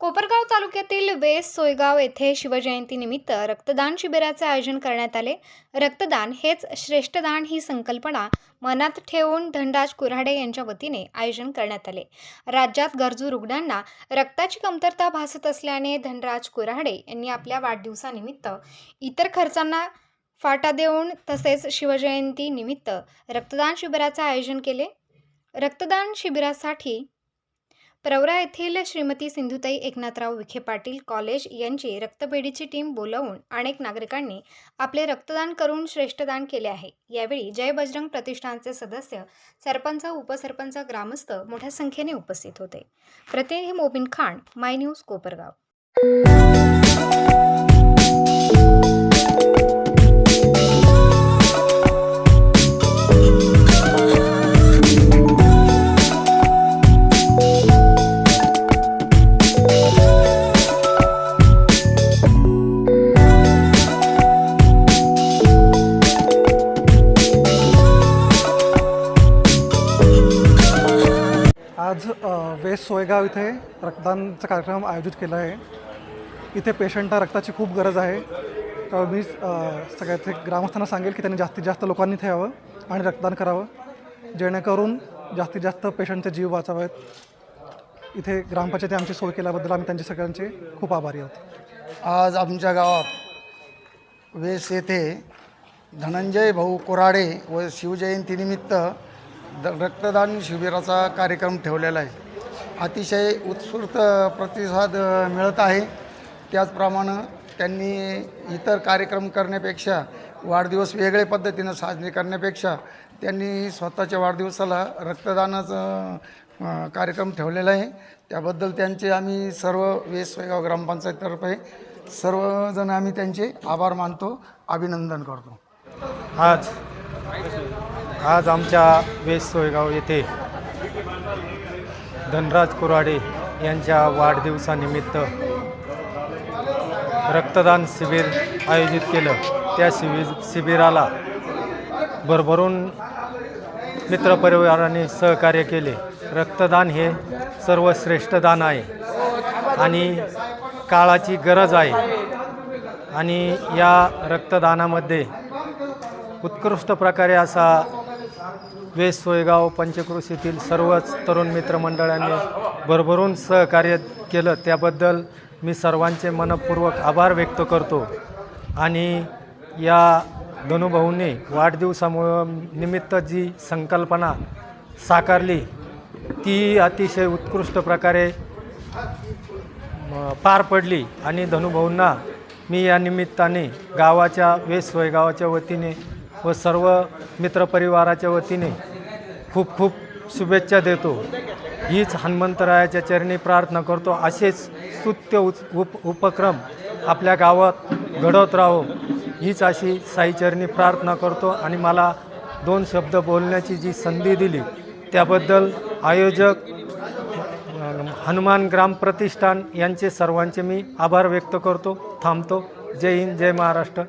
कोपरगाव तालुक्यातील वेस सोयगाव येथे शिवजयंतीनिमित्त रक्तदान शिबिराचे आयोजन करण्यात आले. रक्तदान हेच श्रेष्ठदान ही संकल्पना मनात ठेवून धनराज कुऱ्हाडे यांच्या वतीने आयोजन करण्यात आले. राज्यात गरजू रुग्णांना रक्ताची कमतरता भासत असल्याने धनराज कुऱ्हाडे यांनी आपल्या वाढदिवसानिमित्त इतर खर्चांना फाटा देऊन तसेच शिवजयंतीनिमित्त रक्तदान शिबिराचे आयोजन केले. रक्तदान शिबिरासाठी प्रवरा येथील श्रीमती सिंधुताई एकनाथराव विखे पाटील कॉलेज यांची रक्तपेढीची टीम बोलावून अनेक नागरिकांनी आपले रक्तदान करून श्रेष्ठदान केले आहे. यावेळी जय बजरंग प्रतिष्ठानचे सदस्य सरपंच उपसरपंच ग्रामस्थ मोठ्या संख्येने उपस्थित होते. प्रतिनिधी Mobin Khan my news Kopargaon. West Soygaon इथे रक्तदानचा कार्यक्रम आयोजित केला आहे. इथे पेशंटला रक्ताची खूप गरज आहे. त्यामुळे मी सगळ्यात ग्रामस्थांना सांगेल की त्यांनी जास्तीत जास्त लोकांनी इथे यावं आणि रक्तदान करावं. जेणेकरून जास्तीत जास्त पेशंटचे जीव वाचावेत. इथे ग्रामपंचायती आमची सोय केल्याबद्दल आम्ही त्यांचे सगळ्यांचे खूप आभारी आहोत. आज आमच्या गावात वेस येथे धनंजय भाऊ कोराडे व शिवजयंतीनिमित्त द रक्तदान शिबिराचा कार्यक्रम ठेवलेला आहे. अतिशय उत्स्फूर्त प्रतिसाद मिळत आहे. त्याचप्रमाणे त्यांनी इतर कार्यक्रम करण्यापेक्षा वाढदिवस वेगळ्या पद्धतीनं साजरे करण्यापेक्षा त्यांनी स्वतःच्या वाढदिवसाला रक्तदानाचं कार्यक्रम ठेवलेला आहे. त्याबद्दल त्यांचे आम्ही सर्व वेस सोयगाव ग्रामपंचायततर्फे सर्वजण आम्ही त्यांचे आभार मानतो अभिनंदन करतो. आज आज आमच्या वेस सोयगाव येथे धनराज कुराडे यांच्या वाढदिवसानिमित्त रक्तदान शिबिर आयोजित केलं. त्या शिबिर शिबिराला भरभरून मित्रपरिवाराने सहकार्य केले. रक्तदान हे सर्वश्रेष्ठ दान आहे आणि काळाची गरज आहे आणि या रक्तदानामध्ये उत्कृष्ट प्रकारे असा वेस सोयगाव पंचक्रोशीतील सर्वच तरुण मित्रमंडळांनी भरभरून सहकार्य केलं. त्याबद्दल मी सर्वांचे मनपूर्वक आभार व्यक्त करतो. आणि या धनुभाऊंनी वाढदिवसामुळं निमित्त जी संकल्पना साकारली ती अतिशय उत्कृष्ट प्रकारे पार पडली. आणि धनुभाऊंना मी या निमित्ताने गावाच्या वेस सोयगावाच्या वतीने व सर्व मित्रपरिवाराच्या वतीने खूप खूप शुभेच्छा देतो. हीच हनुमंतरायाच्या चरणी प्रार्थना करतो. असेच स्तुत्य उच उप उपक्रम आपल्या गावात घडवत राहो. हीच अशी साईचरणी प्रार्थना करतो. आणि मला दोन शब्द बोलण्याची जी संधी दिली त्याबद्दल आयोजक हनुमान ग्राम प्रतिष्ठान यांचे सर्वांचे मी आभार व्यक्त करतो. थांबतो. जय हिंद जय महाराष्ट्र.